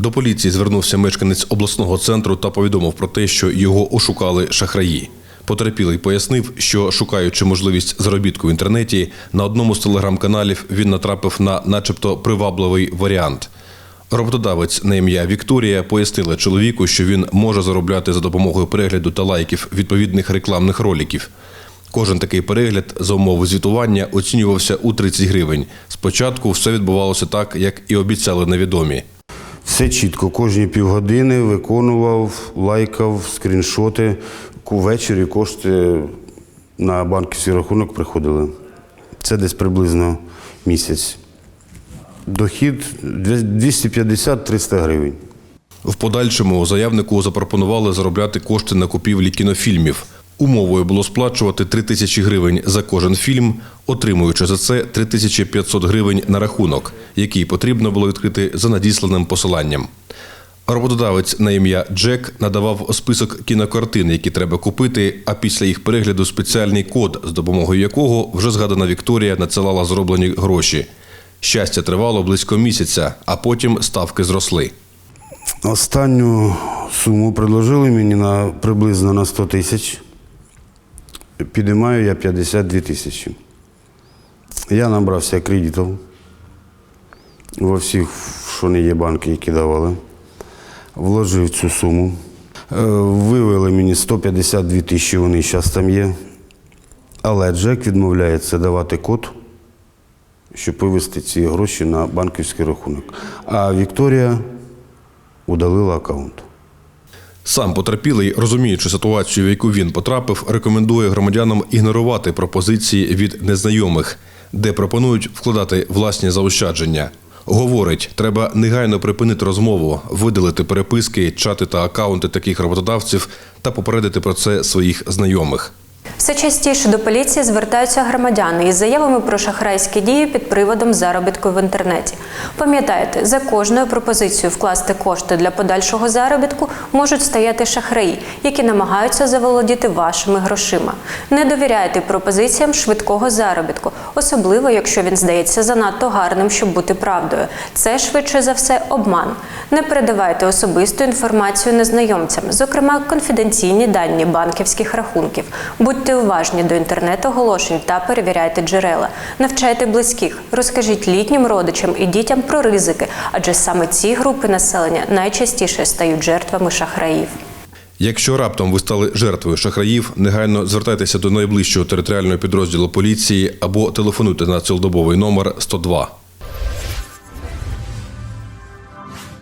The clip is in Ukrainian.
До поліції звернувся мешканець обласного центру та повідомив про те, що його ошукали шахраї. Потерпілий пояснив, що шукаючи можливість заробітку в інтернеті, на одному з телеграм-каналів він натрапив на, начебто, привабливий варіант. Роботодавець на ім'я Вікторія пояснила чоловіку, що він може заробляти за допомогою перегляду та лайків відповідних рекламних роликів. Кожен такий перегляд за умови звітування оцінювався у 30 гривень. Спочатку все відбувалося так, як і обіцяли невідомі. Все чітко, кожні півгодини виконував, лайкав, скріншоти. Ввечері кошти на банківський рахунок приходили. Це десь приблизно місяць. Дохід 250-300 гривень. В подальшому заявнику запропонували заробляти кошти на купівлі кінофільмів. Умовою було сплачувати 3 тисячі гривень за кожен фільм, отримуючи за це 3500 гривень на рахунок, який потрібно було відкрити за надісланим посиланням. Роботодавець на ім'я Джек надавав список кінокартин, які треба купити, а після їх перегляду спеціальний код, з допомогою якого вже згадана Вікторія надсилала зроблені гроші. Щастя тривало близько місяця, а потім ставки зросли. Останню суму предложили мені на приблизно на 100 тисяч. Підіймаю я 52 тисячі. Я набрався кредитів во всіх, що не є банки, які давали. Вложив цю суму. Е, Вивели мені 152 тисячі, вони зараз там є. Але Джек відмовляється давати код, щоб вивести ці гроші на банківський рахунок. А Вікторія удалила аккаунт. Сам потерпілий, розуміючи ситуацію, в яку він потрапив, рекомендує громадянам ігнорувати пропозиції від незнайомих, де пропонують вкладати власні заощадження. Говорить, треба негайно припинити розмову, видалити переписки, чати та акаунти таких роботодавців та попередити про це своїх знайомих. Все частіше до поліції звертаються громадяни із заявами про шахрайські дії під приводом заробітку в інтернеті. Пам'ятайте, за кожною пропозицією вкласти кошти для подальшого заробітку можуть стояти шахраї, які намагаються заволодіти вашими грошима. Не довіряйте пропозиціям швидкого заробітку, особливо якщо він здається занадто гарним, щоб бути правдою. Це швидше за все обман. Не передавайте особисту інформацію незнайомцям, зокрема конфіденційні дані банківських рахунків. Будьте уважні до інтернет-оголошень та перевіряйте джерела. Навчайте близьких, розкажіть літнім родичам і дітям про ризики, адже саме ці групи населення найчастіше стають жертвами шахраїв. Якщо раптом ви стали жертвою шахраїв, негайно звертайтеся до найближчого територіального підрозділу поліції або телефонуйте на цілодобовий номер 102.